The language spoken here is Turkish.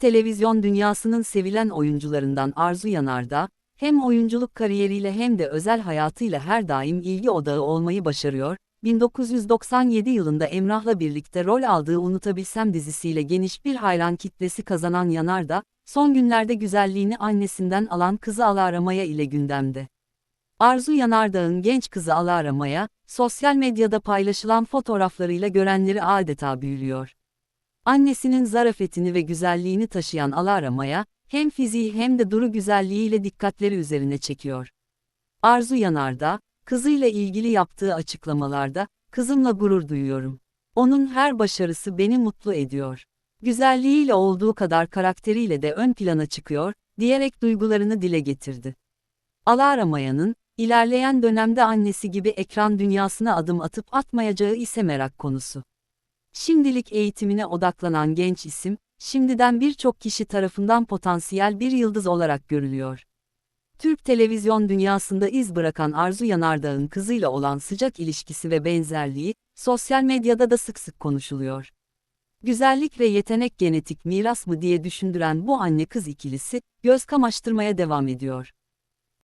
televizyon dünyasının sevilen oyuncularından Arzu Yanardağ, hem oyunculuk kariyeriyle hem de özel hayatıyla her daim ilgi odağı olmayı başarıyor. 1997 yılında Emrah'la birlikte rol aldığı Unutabilsem dizisiyle geniş bir hayran kitlesi kazanan Yanardağ, son günlerde güzelliğini annesinden alan kızı Alara Maya ile gündemde. Arzu Yanardağ'ın genç kızı Alara Maya, sosyal medyada paylaşılan fotoğraflarıyla görenleri adeta büyülüyor. Annesinin zarafetini ve güzelliğini taşıyan Alara Maya, hem fiziği hem de duru güzelliğiyle dikkatleri üzerine çekiyor. Arzu Yanardağ, kızıyla ilgili yaptığı açıklamalarda, kızımla gurur duyuyorum. Onun her başarısı beni mutlu ediyor. Güzelliğiyle olduğu kadar karakteriyle de ön plana çıkıyor, diyerek duygularını dile getirdi. Alara Maya'nın, ilerleyen dönemde annesi gibi ekran dünyasına adım atıp atmayacağı ise merak konusu. Şimdilik eğitimine odaklanan genç isim, şimdiden birçok kişi tarafından potansiyel bir yıldız olarak görülüyor. Türk televizyon dünyasında iz bırakan Arzu Yanardağ'ın kızıyla olan sıcak ilişkisi ve benzerliği, sosyal medyada da sık sık konuşuluyor. Güzellik ve yetenek genetik miras mı diye düşündüren bu anne kız ikilisi, göz kamaştırmaya devam ediyor.